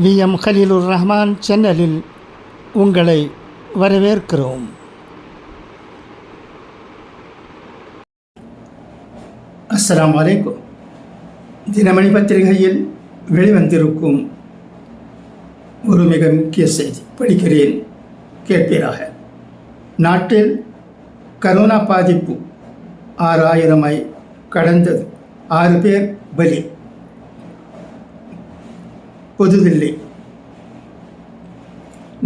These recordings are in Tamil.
வி. எம். ஹலீலுர் ரஹ்மான் சேனலில் உங்களை வரவேற்கிறோம். அஸ்லாம் வலைக்கும் தினமணி பத்திரிகையில் வெளிவந்திருக்கும் ஒரு மிக முக்கிய செய்தி படிக்கிறேன். கேட்பீராக. நாட்டில் கரோனா பாதிப்பு ஆறாயிரமாய் கடந்தது. ஆறு பேர் பலி. புதுதில்லி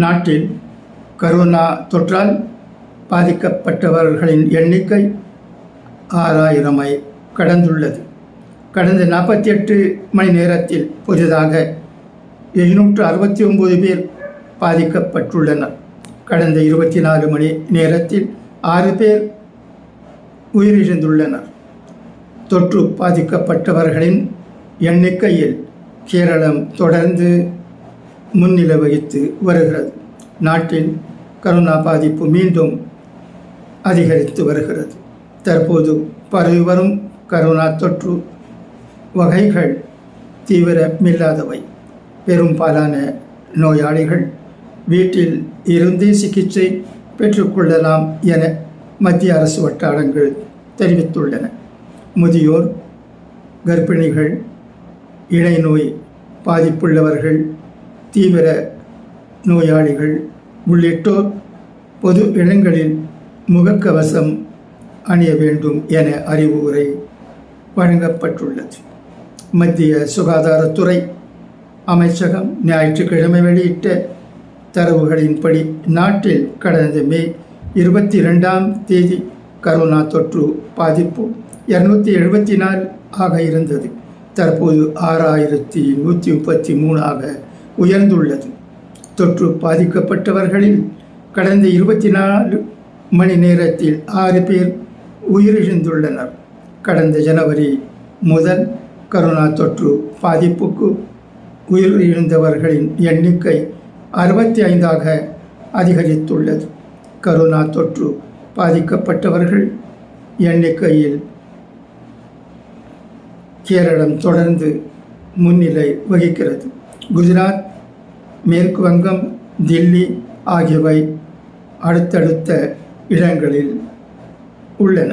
நாட்டில் கரோனா தொற்றால் பாதிக்கப்பட்டவர்களின் எண்ணிக்கை ஆறாயிரமை கடந்துள்ளது. கடந்த நாற்பத்தி எட்டு மணி நேரத்தில் புதிதாக எழுநூற்று அறுபத்தி ஒன்பது பேர் பாதிக்கப்பட்டுள்ளனர். கடந்த இருபத்தி நாலு மணி நேரத்தில் ஆறு பேர் உயிரிழந்துள்ளனர். தொற்று பாதிக்கப்பட்டவர்களின் எண்ணிக்கையில் கேரளம் தொடர்ந்து முன்னிலை வகித்து வருகிறது. நாட்டின் கரோனா பாதிப்பு மீண்டும் அதிகரித்து வருகிறது. தற்போது பரவி வரும் கரோனா தொற்று வகைகள் தீவிரமில்லாதவை பெரும்பாலான நோயாளிகள் வீட்டில் இருந்தே சிகிச்சை பெற்றுக்கொள்ளலாம் என மத்திய அரசு வட்டாரங்கள் தெரிவித்துள்ளன. முதியோர் கர்ப்பிணிகள் இணைநோய் பாதிப்புள்ளவர்கள் தீவிர நோயாளிகள் உள்ளிட்டோர் பொது இடங்களில் முகக்கவசம் அணிய வேண்டும் என அறிவுரை வழங்கப்பட்டுள்ளது. மத்திய சுகாதாரத்துறை அமைச்சகம் ஞாயிற்றுக்கிழமை வெளியிட்ட தரவுகளின்படி நாட்டில் கடந்த மே இருபத்தி ரெண்டாம் தேதி கரோனா தொற்று பாதிப்பு இரநூத்தி எழுபத்தி நாலு ஆக இருந்தது. தற்போது ஆறாயிரத்தி நூற்றி முப்பத்தி மூணாக உயர்ந்துள்ளது. தொற்று பாதிக்கப்பட்டவர்களில் கடந்த இருபத்தி நாலு மணி நேரத்தில் ஆறு பேர் உயிரிழந்துள்ளனர். கடந்த ஜனவரி முதல் கரோனா தொற்று பாதிப்புக்கு உயிரிழந்தவர்களின் எண்ணிக்கை அறுபத்தி ஐந்தாக அதிகரித்துள்ளது. கரோனா தொற்று பாதிக்கப்பட்டவர்கள் எண்ணிக்கையில் கேரளம் தொடர்ந்து முன்னிலை வகிக்கிறது. குஜராத் மேற்கு வங்கம் தில்லி ஆகியவை அடுத்தடுத்த இடங்களில் உள்ளன.